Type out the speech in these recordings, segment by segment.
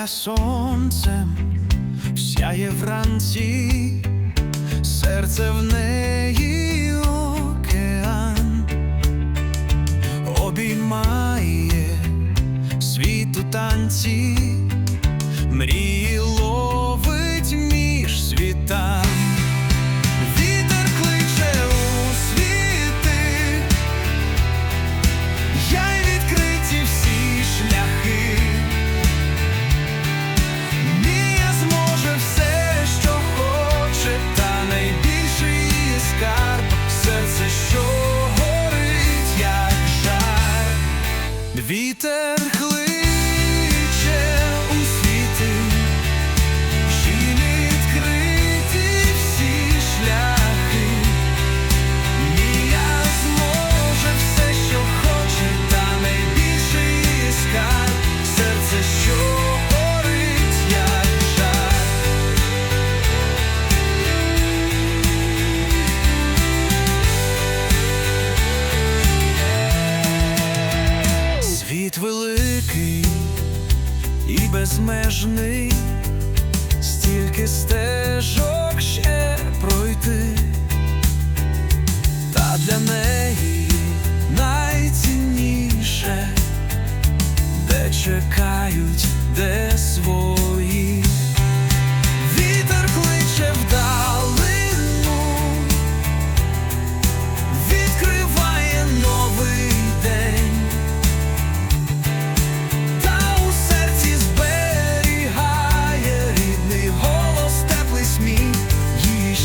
Зоря сонцем сяє вранці, серце в неї океан обіймає світу танці, мрії. Вітер хли. Світ великий і безмежний, стільки стежок ще пройти, та для неї найцінніше, де чекають, де свої.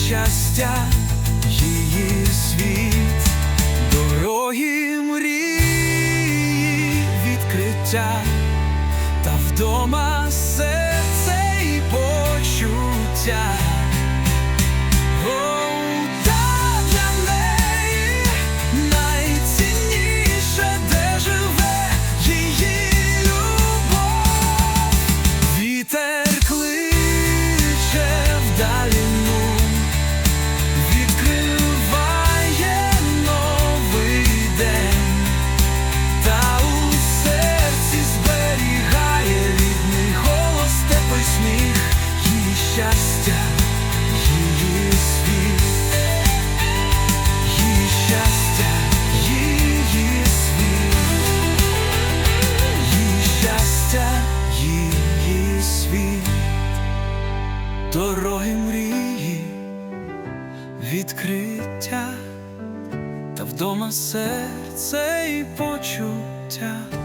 щастя її світ, дороги мрії, відкриття та вдома серце і почуття. відкриття, та вдома серце і почуття.